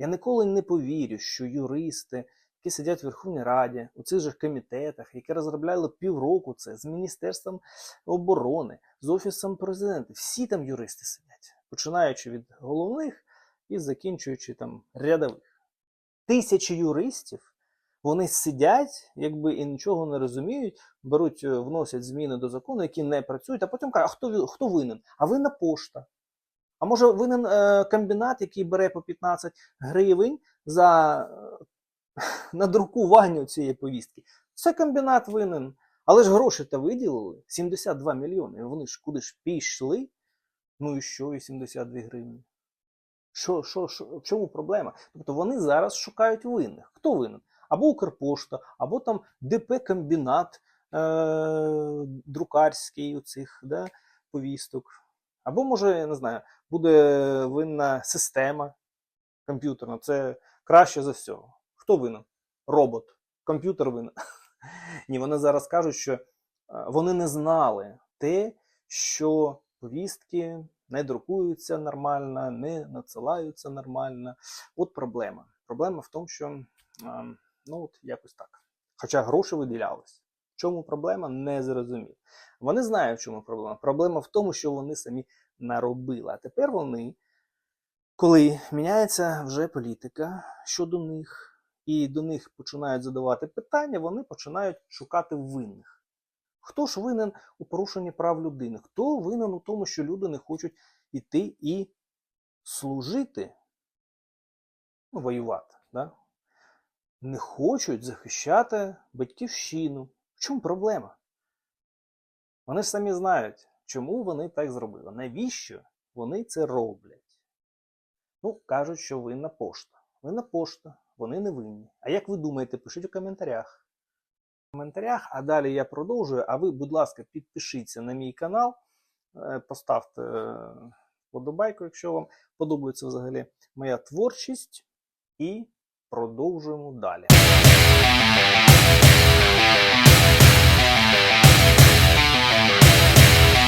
Я ніколи не повірю, що юристи, які сидять в Верховній Раді, у цих же комітетах, які розробляли півроку це з Міністерством оборони, з Офісом президента, всі там юристи сидять, починаючи від головних і закінчуючи там рядових. Тисячі юристів вони сидять, якби і нічого не розуміють, беруть, е, вносять зміни до закону, які не працюють, а потім кажуть, а хто, хто винен? А винна пошта. А може винен е, комбінат, який бере по 15 гривень за е, надрукування цієї повістки. Це комбінат винен. Але ж гроші то виділили 72 мільйони. Вони ж куди ж пішли? Ну і що, і 72 гривні? Що, що, що, в чому проблема? Тобто вони зараз шукають винних. Хто винен? Або Укрпошта, або там ДП комбінат е- друкарський у цих да, повісток. Або, може, я не знаю, буде винна система комп'ютерна. Це краще за всього. Хто винен? Робот. Комп'ютер винен. Ні, вони зараз кажуть, що е, вони не знали те, що повістки не друкуються нормально, не надсилаються нормально. От проблема. Проблема в тому, що е, ну от якось так. Хоча гроші виділялись. Чому проблема, не зрозумів. Вони знають, в чому проблема. Проблема в тому, що вони самі наробили. А тепер вони, коли міняється вже політика щодо них, і до них починають задавати питання, вони починають шукати винних. Хто ж винен у порушенні прав людини? Хто винен у тому, що люди не хочуть іти і служити, ну, воювати, да? не хочуть захищати батьківщину. Чому проблема? Вони ж самі знають, чому вони так зробили. Навіщо вони це роблять? Ну, кажуть, що винна пошта. Винна пошта, вони не винні. А як ви думаєте, пишіть у коментарях. В коментарях, а далі я продовжую. А ви, будь ласка, підпишіться на мій канал, е, поставте е, вподобайку, якщо вам подобається взагалі моя творчість. І продовжуємо далі.